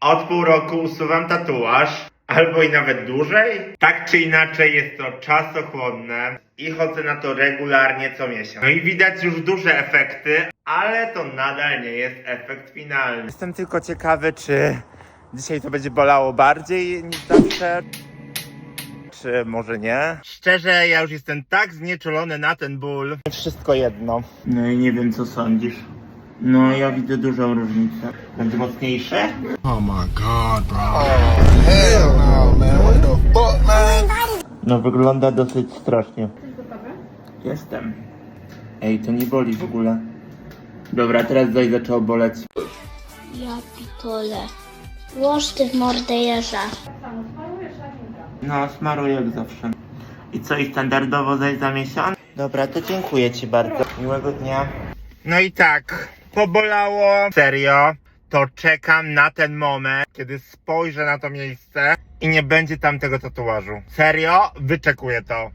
Od pół roku usuwam tatuaż, albo i nawet dłużej. Tak czy inaczej jest to czasochłonne i chodzę na to regularnie co miesiąc. No i widać już duże efekty, ale to nadal nie jest efekt finalny. Jestem tylko ciekawy, czy dzisiaj to będzie bolało bardziej niż zawsze. Czy może nie? Szczerze, ja już jestem tak znieczulony na ten ból. Wszystko jedno. No i nie wiem, co sądzisz. No, ja widzę dużą różnicę. Będzie mocniejsze? Oh my god, bro. hell no, man. What the fuck, man? No, wygląda dosyć strasznie. Jestem. Ej, to nie boli w ogóle. Dobra, teraz zaś zaczęło boleć. Ja pitole. Łoż ty w mordę jeża. No, smaruję jak zawsze. I co, i standardowo zaś za miesiąc? Dobra, to dziękuję ci bardzo. Miłego dnia. No i tak, pobolało. Serio, to czekam na ten moment, kiedy spojrzę na to miejsce i nie będzie tam tego tatuażu. Serio, wyczekuję to.